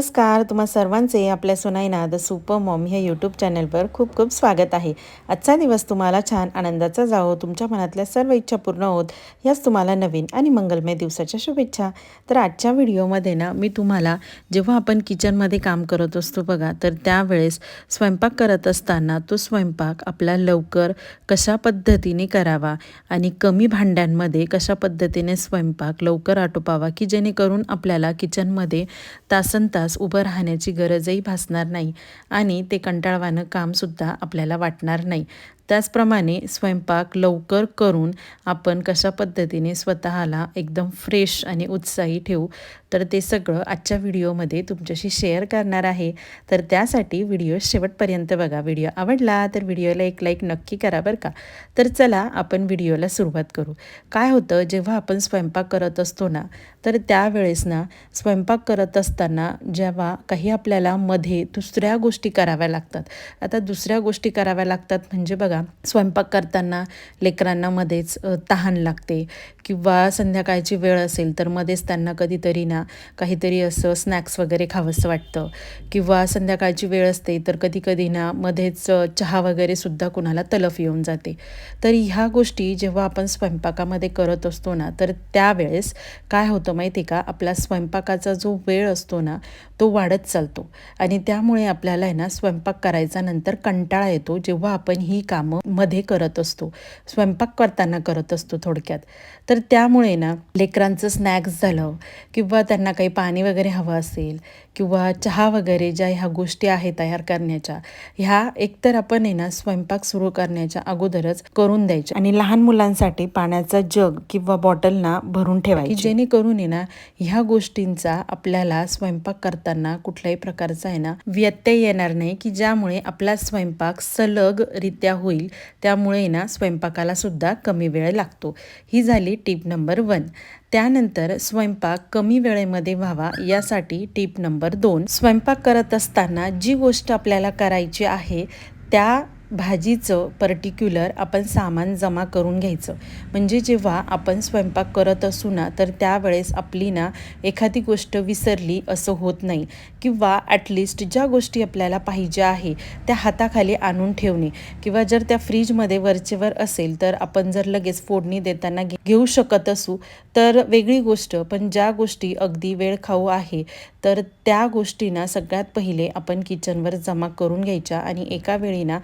नमस्कार तुम्हा सर्वांचे आपल्या सुनाईना द सुपर मॉम ह्या यूट्यूब चॅनलवर खूप खूप स्वागत आहे. आजचा दिवस तुम्हाला छान आनंदाचा जावो तुमच्या मनातल्या सर्व इच्छा पूर्ण होत याच तुम्हाला नवीन आणि मंगलमय दिवसाच्या शुभेच्छा. तर आजच्या व्हिडिओमध्ये ना मी तुम्हाला जेव्हा आपण किचनमध्ये काम करत असतो बघा तर त्यावेळेस स्वयंपाक करत असताना तो स्वयंपाक आपला लवकर कशा पद्धतीने करावा आणि कमी भांड्यांमध्ये कशा पद्धतीने स्वयंपाक लवकर आटोपावा की जेणेकरून आपल्याला किचनमध्ये तासन तास उभं राहण्याची गरजही भासणार नाही आणि ते कंटाळवाणं कामसुद्धा आपल्याला वाटणार नाही. त्याचप्रमाणे स्वयंपाक लवकर करून आपण कशा पद्धतीने स्वतःला एकदम फ्रेश आणि उत्साही ठेवू तर ते सगळं आजच्या व्हिडिओमध्ये तुमच्याशी शेअर करणार आहे. तर त्यासाठी व्हिडिओ शेवटपर्यंत बघा. व्हिडिओ आवडला तर व्हिडिओला एक लाईक नक्की करा बरं का. तर चला आपण व्हिडिओला सुरुवात करू. काय होतं जेव्हा आपण स्वयंपाक करत असतो ना तर त्यावेळेस ना स्वयंपाक करत असताना जेव्हा काही आपल्याला मध्ये दुसऱ्या गोष्टी कराव्या लागतात. आता दुसऱ्या गोष्टी कराव्या लागतात म्हणजे बघा स्वयंपाक करताना लेकरांना मध्येच तहान लागते. किंवा संध्याकाळची वेळ असेल तर मध्येच त्यांना कधीतरी ना काहीतरी असं स्नॅक्स वगैरे खावंसं वाटतं. किंवा संध्याकाळची वेळ असते तर कधी कधी ना मध्येच चहा वगैरे सुद्धा कुणाला तलफ येऊन जाते. तर ह्या गोष्टी जेव्हा आपण स्वयंपाकामध्ये करत असतो ना तर त्यावेळेस काय होतं माहिती का? आपला स्वयंपाकाचा जो वेळ असतो ना तो वाढत चालतो. आणि त्यामुळे आपल्याला आहे ना स्वयंपाक करायचा नंतर कंटाळा येतो. जेव्हा आपण ही काम मध्ये करत असतो स्वयंपाक करताना करत असतो थोडक्यात. तर त्यामुळे ना लेकरांचं स्नॅक्स झालं किंवा त्यांना काही पाणी वगैरे हवं असेल किंवा चहा वगैरे ज्या ह्या गोष्टी आहेत तयार करण्याच्या ह्या एकतर आपण आहे ना स्वयंपाक सुरू करण्याच्या अगोदरच करून द्यायच्या. आणि लहान मुलांसाठी पाण्याचा जग किंवा बॉटल ना भरून ठेवायची. जेणेकरून आहे ना ह्या गोष्टींचा आपल्याला स्वयंपाक करताना कुठल्याही प्रकारचा आहे ना व्यत्यय येणार नाही की ज्यामुळे आपला स्वयंपाक सलगरित्या होईल होईल. त्यामुळे ना स्वयंपाकालासुद्धा कमी वेळ लागतो. ही झाली टीप नंबर वन. त्यानंतर स्वयंपाक कमी वेळेमध्ये व्हावा यासाठी टीप नंबर दोन. स्वयंपाक करत असताना जी गोष्ट आपल्याला करायची आहे त्या भाजीचं पर्टिक्युलर आपण सामान जमा करून घ्यायचं. म्हणजे जेव्हा आपण स्वयंपाक करत असू ना तर त्यावेळेस आपली ना एखादी गोष्ट विसरली असं होत नाही. किंवा ॲटलिस्ट ज्या गोष्टी आपल्याला पाहिजे आहे त्या हाताखाली आणून ठेवणे. किंवा जर त्या फ्रीजमध्ये वरचेवर असेल तर आपण जर लगेच फोडणी देताना घेऊ शकत असू तर वेगळी गोष्ट. पण ज्या गोष्टी अगदी वेळ खाऊ आहे तर त्या गोष्टींना सगळ्यात पहिले आपण किचनवर जमा करून घ्यायच्या. आणि एका वेळी ना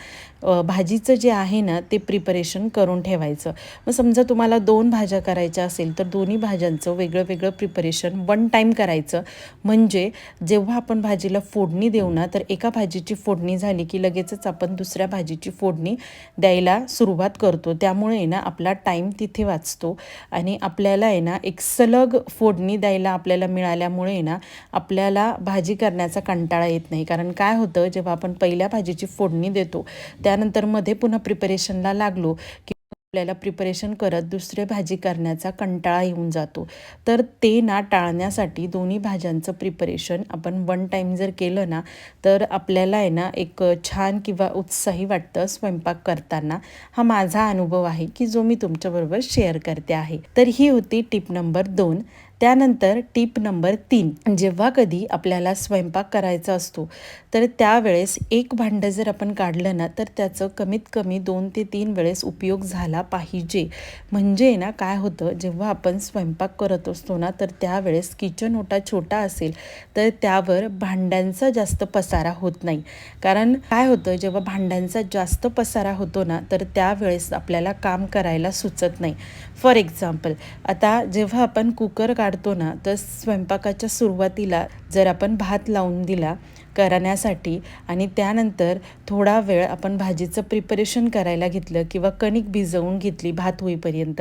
भाजीचं जे आहे ना ते प्रिपरेशन करून ठेवायचं. मग समजा तुम्हाला दोन भाज्या करायच्या असेल तर दोन्ही भाज्यांचं वेगळं वेगळं प्रिपरेशन वन टाईम करायचं. म्हणजे जेव्हा आपण भाजीला फोडणी देऊ ना तर एका भाजीची फोडणी झाली की लगेचच आपण दुसऱ्या भाजीची फोडणी द्यायला सुरुवात करतो. त्यामुळे ना आपला टाईम तिथे वाचतो आणि आपल्याला आहे ना एक सलग फोडणी द्यायला आपल्याला मिळाल्यामुळे ना आपल्याला भाजी करण्याचा कंटाळा येत नाही. कारण काय होतं जेव्हा आपण पहिल्या भाजीची फोडणी देतो त्या त्यानंतरमध्ये पुन्हा प्रिपरेशनला लागलो की आपल्याला प्रिपरेशन करत दुसरे भाजी करण्याचा कंटाळा येऊन जातो. तर ते ना टाळण्यासाठी दोन्ही भाज्यांचं प्रिपरेशन आपण वन टाईम जर केलं ना तर आपल्याला आहे ना एक छान किंवा उत्साही वाटतं स्वयंपाक करताना. हा माझा अनुभव आहे की जो मी तुमच्याबरोबर शेअर करते आहे. तर ही होती टिप नंबर दोन. त्यानंतर टीप नंबर तीन. जेव्हा कधी आपल्याला स्वयंपाक करायचा असतो तर त्यावेळेस एक भांडं जर आपण काढलं ना तर त्याचं कमीत कमी दोन ते तीन वेळेस उपयोग झाला पाहिजे. म्हणजे ना काय होतं जेव्हा आपण स्वयंपाक करत असतो ना तर त्यावेळेस किचन ओटा छोटा असेल तर त्यावर भांड्यांचा जास्त पसारा होत नाही. कारण काय होतं जेव्हा भांड्यांचा जास्त पसारा होतो ना तर त्यावेळेस आपल्याला काम करायला सुचत नाही. फॉर एक्झाम्पल आता जेव्हा आपण कुकर काढतो ना तर स्वयंपाकाच्या सुरुवातीला जर आपण भात लावून दिला करण्यासाठी आणि त्यानंतर थोडा वेळ आपण भाजीचं प्रिपरेशन करायला घेतलं किंवा कणिक भिजवून घेतली भात होईपर्यंत.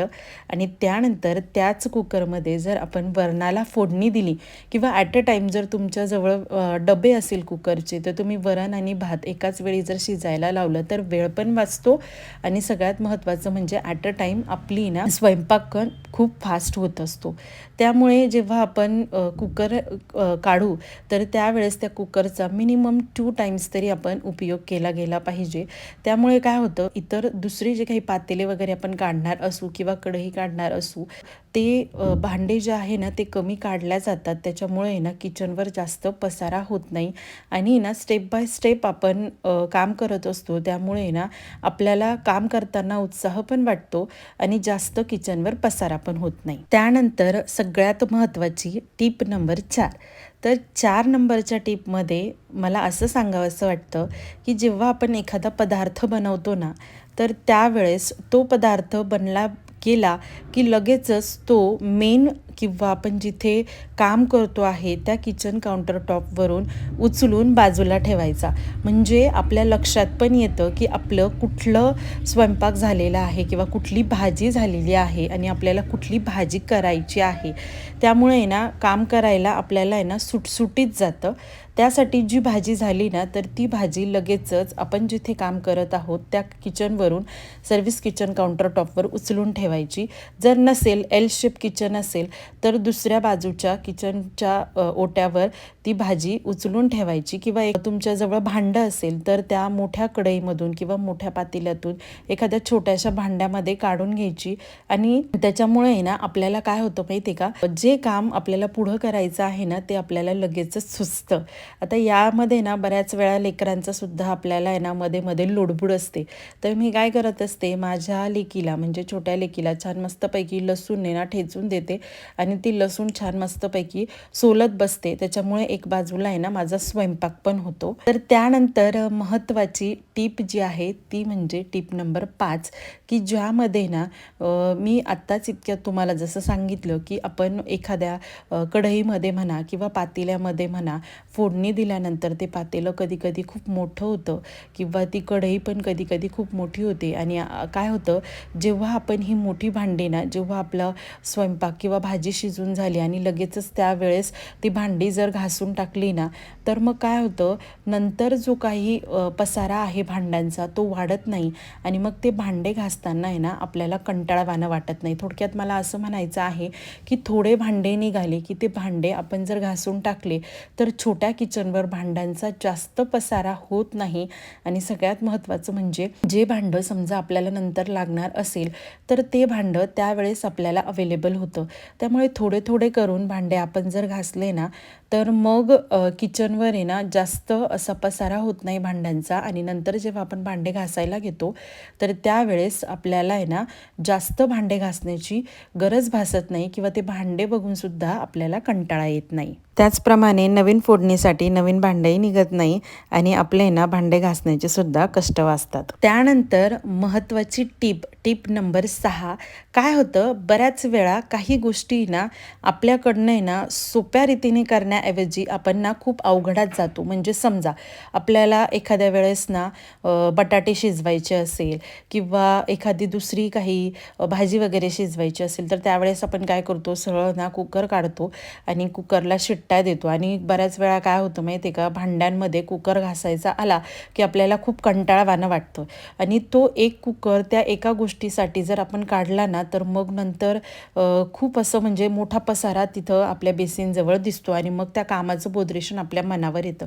आणि त्यानंतर त्याच कुकरमध्ये जर आपण वरणाला फोडणी दिली किंवा ॲट अ टाईम जर तुमच्याजवळ डबे असेल कुकरचे तर तुम्ही वरण आणि भात एकाच वेळी जर शिजायला लावलं तर वेळ पण वाचतो. आणि सगळ्यात महत्त्वाचं म्हणजे ॲट अ टाईम आपली ना स्वयंपाक खूप फास्ट होत असतो. त्यामुळे जेव्हा आपण कुकर काढू तर त्यावेळेस त्या कुकरचा दिवसाचा मिनिमम टू टाईम्स तरी आपण उपयोग केला गेला पाहिजे. त्यामुळे काय होतं इतर दुसरे जे काही पातेले वगैरे आपण काढणार असू किंवा कढई काढणार असू ते भांडे जे आहे ना ते कमी काढल्या जातात. त्याच्यामुळे ना किचनवर जास्त पसारा होत नाही. आणि ना स्टेप बाय स्टेप आपण काम करत असतो. त्यामुळे ना आपल्याला काम करताना उत्साह पण वाटतो आणि जास्त किचनवर पसारा पण होत नाही. त्यानंतर सगळ्यात महत्त्वाची टीप नंबर चार. तर चार नंबरच्या टीपमध्ये मला असं सांगावं असं वाटतं की जेव्हा आपण एखादा पदार्थ बनवतो ना तर त्यावेळेस तो पदार्थ बनला गेला की लगेचच तो मेन किंवा आपण जिथे काम करतो आहे त्या किचन काउंटर टॉपवरून उचलून बाजूला ठेवायचा. म्हणजे आपल्या लक्षात पण येतं की आपलं कुठलं स्वयंपाक झालेला आहे किंवा कुठली भाजी झालेली आहे आणि आपल्याला कुठली भाजी करायची आहे. त्यामुळे आहे ना काम करायला आपल्याला आहे ना सुटसुटीत जातं. त्यासाठी जी भाजी झाली ना तर ती भाजी लगेचच आपण जिथे काम करत आहोत त्या किचनवरून सर्व्हिस किचन काउंटर टॉपवर उचलून ठेवायची. जर नसेल एल शेप किचन असेल तर दुसऱ्या बाजूच्या किचनच्या ओट्यावर ती भाजी उचलून ठेवायची किंवा एक तुमच्याजवळ भांडं असेल तर त्या मोठ्या कढईमधून किंवा मोठ्या पातेल्यातून एखाद्या छोट्याशा भांड्यामध्ये काढून घ्यायची. आणि त्याच्यामुळे आहे ना आपल्याला काय होतं माहिती का? जे काम आपल्याला पुढं करायचं आहे ना ते आपल्याला लगेचच सुचतं. आता यामध्ये ना बऱ्याच वेळा लेकरांचं सुद्धा आपल्याला आहे ना मध्ये मध्ये लोडबुड असते. तर मी काय करत असते माझ्या लेकीला म्हणजे छोट्या लेकीला छान मस्तपैकी लसूण आहे ना ठेचून देते. आणि ती लसूण छान मस्तपैकी सोलत बसते. त्याच्यामुळे एक बाजूला आहे ना माझा स्वयंपाक पण होतो. तर त्यानंतर महत्त्वाची टीप जी आहे ती म्हणजे टीप नंबर पाच की ज्यामध्ये ना मी आत्ताच इतक्यात तुम्हाला जसं सांगितलं की आपण एखाद्या कढईमध्ये म्हणा किंवा पातेल्यामध्ये म्हणा फोडणी दिल्यानंतर ते पातेलं कधी कधी खूप मोठं होतं किंवा ती कढई पण कधी कधी खूप मोठी होते. आणि काय होतं जेव्हा आपण ही मोठी भांडी ना जेव्हा आपलं स्वयंपाक किंवा भाजी शिजून झाली आणि लगेचच त्यावेळेस ती भांडी जर घासून टाकली ना तर मग काय होतं? नंतर जो काही पसारा आहे भांड्यांचा तो वाढत नाही आणि मग ते भांडे घासताना आहे ना आपल्याला कंटाळवाणं वाटत नाही. थोडक्यात मला असं म्हणायचं आहे की थोडे भांडे निघाले की ते भांडे आपण जर घासून टाकले तर छोट्या किचनवर भांड्यांचा जास्त पसारा होत नाही. आणि सगळ्यात महत्त्वाचं म्हणजे जे भांडं समजा आपल्याला नंतर लागणार असेल तर ते भांडं त्यावेळेस आपल्याला अवेलेबल होतं. त्यामुळे थोडे थोडे करून भांडे आपण जर घासले ना तर मग किचनवर आहे ना जास्त असा पसारा होत नाही भांड्यांचा. आणि नंतर जेव्हा आपण भांडे घासायला घेतो तर त्यावेळेस आपल्याला आहे ना जास्त भांडे घासण्याची गरज भासत नाही किंवा ते भांडे बघूनसुद्धा आपल्याला कंटाळा येत नाही. त्याचप्रमाणे नवीन फोडणीसाठी नवीन भांडेही निघत नाही आणि आपले ना भांडे घासण्याचे सुद्धा कष्ट वाचतात. त्यानंतर महत्त्वाची टीप टीप नंबर सहा. काय होतं? बऱ्याच वेळा काही गोष्टी ना आपल्याकडनं आहे ना सोप्या रीतीने करण्याऐवजी आपण ना खूप अवघडात जातो. म्हणजे समजा आपल्याला एखाद्या वेळेस ना बटाटे शिजवायचे असेल किंवा एखादी दुसरी काही भाजी वगैरे शिजवायची असेल तर त्यावेळेस आपण काय करतो? सरळ ना कुकर काढतो आणि कुकरला शिट्ट्या देतो. आणि बऱ्याच वेळा काय होतं माहिती आहे का? भांड्यांमध्ये कुकर घासायचा आला की आपल्याला खूप कंटाळवानं वाटतं. आणि तो एक कुकर त्या एका गोष्टीसाठी जर आपण काढला ना तर मग नंतर खूप असं म्हणजे म्हणजे मोठा पसारा तिथं आपल्या बेसिनजवळ दिसतो आणि मग त्या कामाचं बोद्रेशन आपल्या मनावर येतं.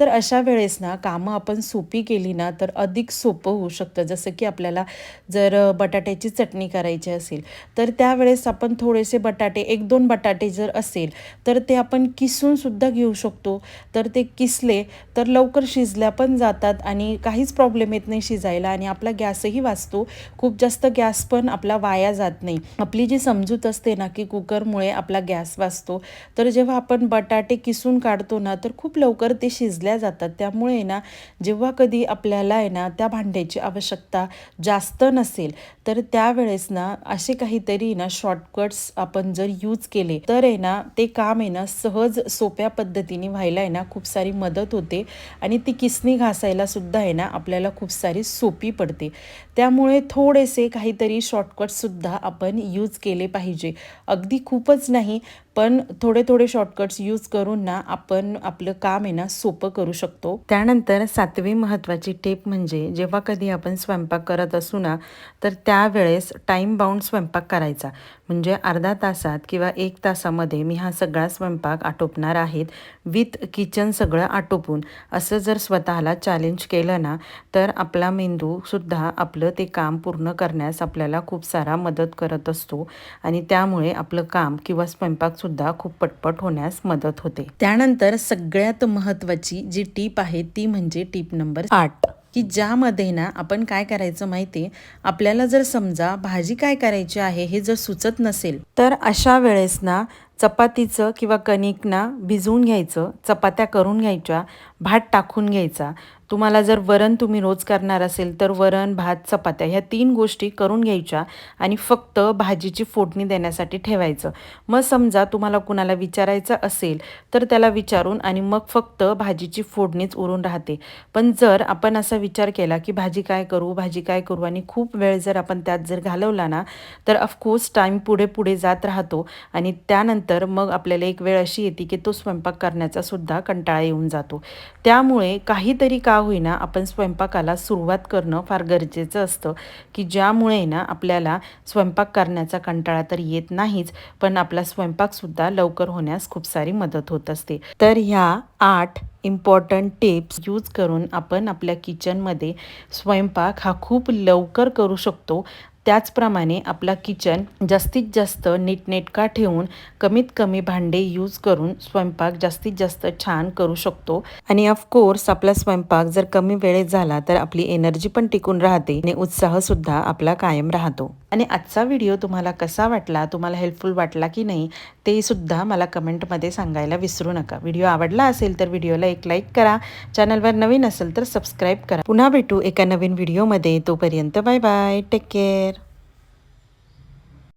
तर अशा वेळेस ना कामं आपण सोपी केली ना तर अधिक सोपं होऊ शकतं. जसं की आपल्याला जर बटाट्याची चटणी करायची असेल तर त्यावेळेस आपण थोडेसे बटाटे एक दोन बटाटे जर असेल तर ते आपण किसूनसुद्धा घेऊ शकतो. तर ते किसले तर लवकर शिजल्या पण जातात आणि काहीच प्रॉब्लेम येत नाही शिजायला आणि आपला गॅसही वाचतो. खूप जास्त गॅस पण आपला वाया जात नाही. आपली जी समजूत असते ना की कुक कुकरमुळे आपला गॅस वाचतो. तर जेव्हा आपण बटाटे किसून काढतो ना तर खूप लवकर ते शिजल्या जातात. त्यामुळे ना जेव्हा कधी आपल्याला आहे ना त्या भांड्याची आवश्यकता जास्त नसेल तर त्यावेळेस ना असे काहीतरी ना शॉर्टकट्स आपण जर यूज केले तर आहे ना ते काम आहे ना सहज सोप्या पद्धतीने व्हायला आहे ना खूप सारी मदत होते. आणि ती किसणी घासायला सुद्धा आहे ना आपल्याला खूप सारी सोपी पडते. त्यामुळे थोडेसे काहीतरी शॉर्टकटसुद्धा आपण यूज केले पाहिजे. अगदी खूपच नाही. पण थोडे थोडे शॉर्टकट्स यूज करून ना आपण आपलं काम आहे ना सोपं करू शकतो. त्यानंतर सातवी महत्त्वाची टेप म्हणजे जेव्हा कधी आपण स्वयंपाक करत असू ना तर त्यावेळेस टाईम बाउंड स्वयंपाक करायचा. म्हणजे अर्धा तासात किंवा एक तासामध्ये मी हा सगळा स्वयंपाक आटोपणार आहेत. विथ किचन सगळं आटोपून. असं जर स्वतःला चॅलेंज केलं ना तर आपला मेंदूसुद्धा आपलं ते काम पूर्ण करण्यास आपल्याला खूप सारा मदत करत असतो. आणि त्यामुळे आपलं काम किंवा स्वयंपाकसुद्धा खूप पटपट होण्यास मदत होते. त्यानंतर सगळ्यात महत्त्वाची जी टीप आहे ती म्हणजे टीप नंबर आठ. की ज्यामध्ये ना आपण काय करायचं माहिती आहे आपल्याला जर समजा भाजी काय करायची आहे हे जर सुचत नसेल तर अशा वेळेस ना चपातीचं किंवा कणिक ना भिजवून घ्यायचं चपात्या करून घ्यायच्या भात टाकून घ्यायचा. तुम्हाला जर वरण तुम्ही रोज करणार असेल तर वरण भात चपात्या ह्या तीन गोष्टी करून घ्यायच्या आणि फक्त भाजीची फोडणी देण्यासाठी ठेवायचं. मग समजा तुम्हाला कुणाला विचारायचं असेल तर त्याला विचारून आणि मग फक्त भाजीची फोडणीच उरून राहते. पण जर आपण असा विचार केला की भाजी काय करू भाजी काय करू आणि खूप वेळ जर आपण त्यात जर घालवला ना तर ऑफकोर्स टाईम पुढे पुढे जात राहतो आणि त्यानंतर मग आपल्याला एक वेळ अशी येते की तो स्वयंपाक करण्याचा सुद्धा कंटाळा येऊन जातो. त्यामुळे काहीतरी का होईना आपण स्वयंपाकाला सुरुवात करणं फार गरजेचं असतं की ज्यामुळे ना आपल्याला स्वयंपाक करण्याचा कंटाळा तर येत नाहीच पण आपला स्वयंपाकसुद्धा लवकर होण्यास खूप सारी मदत होत असते. तर ह्या आठ इम्पॉर्टंट टिप्स यूज करून आपण आपल्या किचनमध्ये स्वयंपाक हा खूप लवकर करू शकतो त्याचप्रमाणे आपला किचन जास्तीत जास्त नीटनेटका ठेवून कमीत कमी भांडे यूज करून स्वयंपाक जास्तीत जास्त छान करू शकतो. आणि ऑफकोर्स आपला स्वयंपाक जर कमी वेळेत झाला तर आपली एनर्जी पण टिकून राहते आणि उत्साहसुद्धा आपला कायम राहतो. आणि आजचा व्हिडिओ तुम्हाला कसा वाटला? तुम्हाला हेल्पफुल वाटला की नाही? ते सुद्धा मला कमेंटमध्ये सांगायला विसरू नका. व्हिडिओ आवडला असेल तर व्हिडिओला एक लाईक करा. चॅनलवर नवीन असेल तर सबस्क्राईब करा. पुन्हा भेटू एका नवीन व्हिडिओमध्ये. तोपर्यंत बाय बाय. Take care.